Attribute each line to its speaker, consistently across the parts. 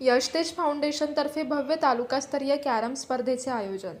Speaker 1: यशतेज फाउंडेशनतर्फे भव्य तालुकास्तरीय कॅरम स्पर्धेचे आयोजन.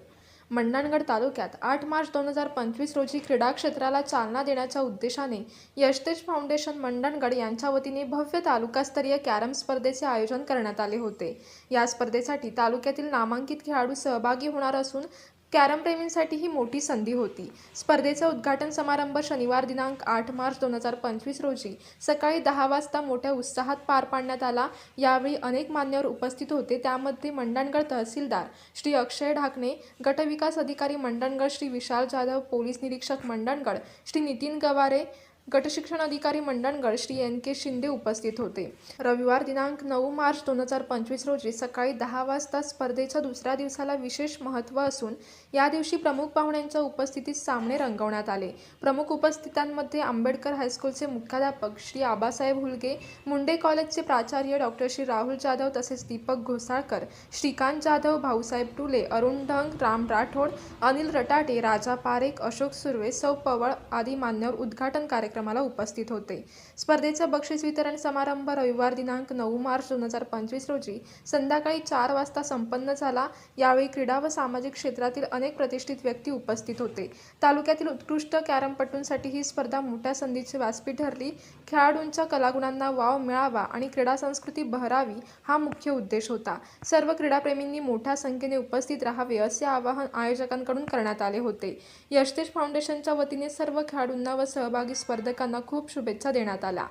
Speaker 1: मंडणगड तालुक्यात आठ मार्च दोन हजार पंचवीस रोजी क्रीडा क्षेत्राला चालना देण्याच्या उद्देशाने यशतेज फाउंडेशन मंडणगड यांच्या वतीने भव्य तालुकास्तरीय कॅरम स्पर्धेचे आयोजन करण्यात आले होते. या स्पर्धेसाठी तालुक्यातील नामांकित खेळाडू सहभागी होणार असून कॅरमप्रेमींसाठी ही मोठी संधी होती. स्पर्धेचा उद्घाटन समारंभ शनिवार दिनांक आठ मार्च दोन हजार पंचवीस रोजी सकाळी दहा वाजता मोठ्या उत्साहात पार पाडण्यात आला. यावेळी अनेक मान्यवर उपस्थित होते. त्यामध्ये मंडणगड तहसीलदार श्री अक्षय ढाकणे गटविकास अधिकारी मंडणगड श्री विशाल जाधव पोलीस निरीक्षक मंडणगड श्री नितीन गवारे गटशिक्षण अधिकारी मंडणगड श्री एन के शिंदे उपस्थित होते. रविवार दिनांक नऊ मार्च दोन हजार पंचवीस रोजी सकाळी दहा वाजता स्पर्धेच्या दुसऱ्या दिवसाला विशेष महत्त्व असून या दिवशी प्रमुख पाहुण्यांच्या उपस्थितीत सामने रंगवण्यात आले. प्रमुख उपस्थितांमध्ये आंबेडकर हायस्कूलचे मुख्याध्यापक श्री आबासाहेब हुलगे मुंडे कॉलेजचे प्राचार्य डॉक्टर श्री राहुल जाधव तसेच दीपक घोसाळकर श्रीकांत जाधव भाऊसाहेब टुले अरुण ढंग राम राठोड अनिल रटाटे राजा पारेख अशोक सुर्वे सौ पवळ आदी मान्यवर उद्घाटन कार्यक्रम कार्यक्रमाला उपस्थित होते. स्पर्धेचा बक्षीस वितरण समारंभ रविवार दिनांक नऊ मार्च दोन हजार पंचवीस रोजी संध्याकाळी चार वाजता संपन्न झाला. यावेळी क्रीडा व सामाजिक क्षेत्रातील अनेक प्रतिष्ठित व्यक्ती उपस्थित होते. तालुक्यातील उत्कृष्ट कॅरमपटूंसाठी ही स्पर्धा मोठ्या संधीची व्यासपीठ ठरली. खेळाडूंच्या कलागुणांना वाव मिळावा आणि क्रीडा संस्कृती बहरावी हा मुख्य उद्देश होता. सर्व क्रीडाप्रेमींनी मोठ्या संख्येने उपस्थित राहावे असे आवाहन आयोजकांकडून करण्यात आले होते. यशतेज फाउंडेशनच्या वतीने सर्व खेळाडूंना व सहभागी स्पर्धा स्पर्धकांना खूप शुभेच्छा देण्यात आल्या